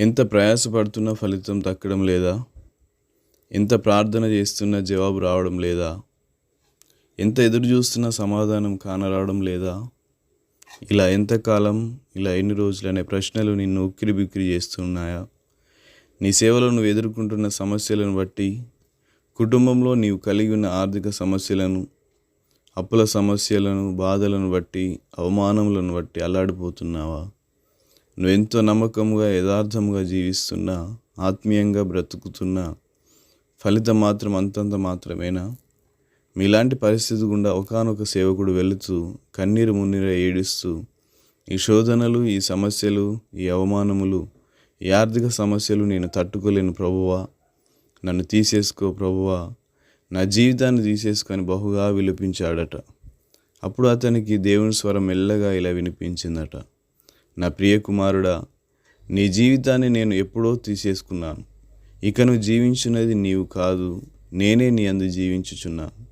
ఎంత ప్రయాసపడుతున్నా ఫలితం దక్కడం లేదా? ఎంత ప్రార్థన చేస్తున్నా జవాబు రావడం లేదా? ఎంత ఎదురు చూస్తున్నా సమాధానం కానరావడం లేదా? ఇలా ఎంతకాలం ఇలా ఎన్ని రోజులు అనే ప్రశ్నలు నిన్ను ఉక్కిరి బిక్కిరి చేస్తున్నాయా? నీ సేవలో నువ్వు ఎదుర్కొంటున్న సమస్యలను బట్టి కుటుంబంలో నీవు కలిగి ఉన్న ఆర్థిక సమస్యలను అప్పుల సమస్యలను బాధలను బట్టి అవమానములను బట్టి అల్లాడిపోతున్నావా? నువ్వెంతో నమ్మకంగా యథార్థంగా జీవిస్తున్నా ఆత్మీయంగా బ్రతుకుతున్నా ఫలితం మాత్రం అంతంత మాత్రమేనా? మీలాంటి పరిస్థితి గుండా ఒకనొక సేవకుడు వెళుతూ కన్నీరు మున్నీర ఏడుస్తూ ఈ శోధనలు ఈ సమస్యలు ఈ అవమానములు ఈ ఆర్థిక సమస్యలు నేను తట్టుకోలేను ప్రభువా. నన్ను తీసేసుకో ప్రభువా. నా జీవితాన్ని తీసేసుకొని బహుగా విలపించాడట. అప్పుడు అతనికి దేవుని స్వరం మెల్లగా ఇలా వినిపించిందట. నా ప్రియ కుమారుడా నీ జీవితాన్ని నేను ఎప్పుడో తీసేసుకున్నాను. ఇక నువ్వు జీవించున్నది నీవు కాదు నేనే నీ అందు జీవించుచున్నాను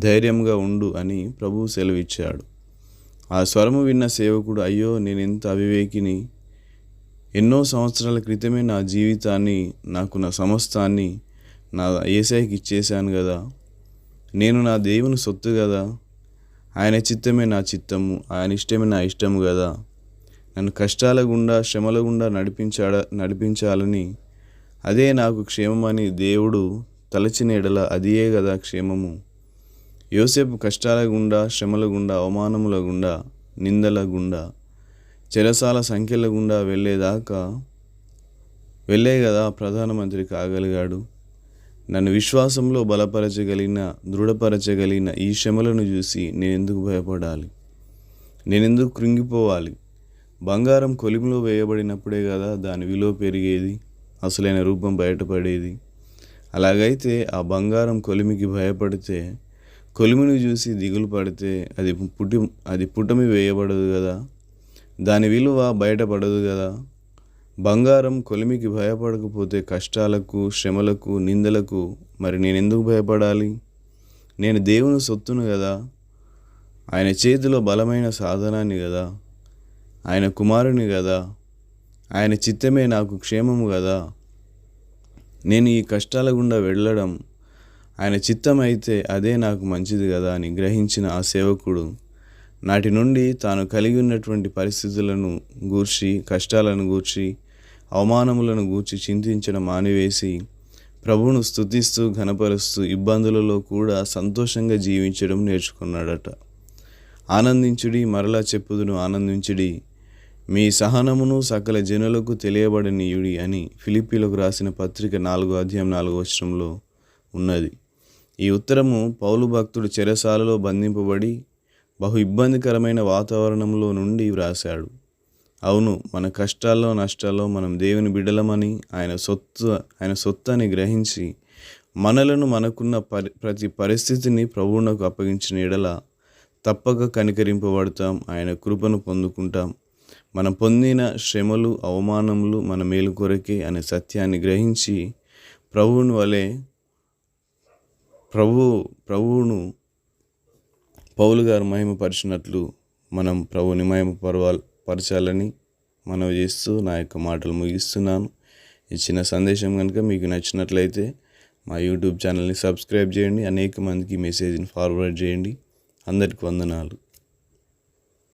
ధైర్యంగా ఉండు అని ప్రభువు సెలవిచ్చాడు. ఆ స్వరము విన్న సేవకుడు అయ్యో నేను ఎంత అవివేకిని. ఎన్నో సంవత్సరాల క్రితమే నా జీవితాన్ని నాకు నా సమస్తాన్ని నా ఏసైకి ఇచ్చేశాను కదా నేను నా దేవుని సొత్తు కదా ఆయన చిత్తమే నా చిత్తము ఆయన ఇష్టమే నా ఇష్టము కదా నన్ను కష్టాల గుండా శ్రమల గుండా నడిపించాడ నడిపించాలని అదే నాకు క్షేమమని దేవుడు తలచిన ఎడల అదియే కదా క్షేమము. యోసేపు కష్టాల గుండా శ్రమల గుండా అవమానముల గుండా నిందల గుండా చెరసాల సంఖ్యల గుండా వెళ్ళేదాకా వెళ్ళే కదా ప్రధానమంత్రి కాగలిగాడు. నన్ను విశ్వాసంలో బలపరచగలిగిన దృఢపరచగలిగిన ఈ శ్రమలను చూసి నేను ఎందుకు భయపడాలి? నేనెందుకు కృంగిపోవాలి? బంగారం కొలిమిలో వేయబడినప్పుడే కదా దాని విలువ పెరిగేది అసలైన రూపం బయటపడేది. అలాగైతే ఆ బంగారం కొలిమికి భయపడితే కొలిమిని చూసి దిగులు పడితే అది పుట్టి అది పుటమి వేయబడదు కదా. దాని విలువ బయటపడదు కదా. బంగారం కొలిమికి భయపడకపోతే కష్టాలకు శ్రమలకు నిందలకు మరి నేను ఎందుకు భయపడాలి? నేను దేవుని సొత్తును కదా. ఆయన చేతిలో బలమైన సాధనాన్ని కదా. ఆయన కుమారుని కదా ఆయన చిత్తమే నాకు క్షేమము కదా నేను ఈ కష్టాల గుండా వెళ్ళడం ఆయన చిత్తం అయితే అదే నాకు మంచిది కదా అని గ్రహించిన ఆ సేవకుడు నాటి నుండి తాను కలిగి ఉన్నటువంటి పరిస్థితులను గూర్చి కష్టాలను గూర్చి అవమానములను గూర్చి చింతించడం మానివేసి ప్రభువును స్థుతిస్తూ ఘనపరుస్తూ ఇబ్బందులలో కూడా సంతోషంగా జీవించడం నేర్చుకున్నాడట. ఆనందించుడి మరలా చెప్పుదును ఆనందించుడి. మీ సహనమును సకల జనులకు తెలియబడనీయుడి అని ఫిలిప్పీలకు రాసిన పత్రిక నాలుగో అధ్యాయం నాలుగో వచనంలో ఉన్నది. ఈ ఉత్తరము పౌలు భక్తుడు చెరసాలలో బంధింపబడి బహు ఇబ్బందికరమైన వాతావరణంలో నుండి వ్రాశాడు. అవును మన కష్టాల్లో నష్టాల్లో మనం దేవుని బిడలమని ఆయన సొత్తు ఆయన సొత్తు అని గ్రహించి మనలను మనకున్న పరి ప్రతి పరిస్థితిని ప్రభువునకు అప్పగించిన ఎడల తప్పక కనికరింపబడతాం ఆయన కృపను పొందుకుంటాం. మనం పొందిన శ్రమలు అవమానములు మన మేలు కొరకే అనే సత్యాన్ని గ్రహించి ప్రభువుని వలె ప్రభు ప్రభువును పౌలు గారు మహిమపరిచినట్లు మనం ప్రభుని మహిమ పరచాలని మనవి చేస్తూ నా యొక్క మాటలు ముగిస్తున్నాను. ఇచ్చిన సందేశం కనుక మీకు నచ్చినట్లయితే మా యూట్యూబ్ ఛానల్ని సబ్స్క్రైబ్ చేయండి. అనేక మందికి మెసేజ్ని ఫార్వర్డ్ చేయండి. అందరికి వందనాలు.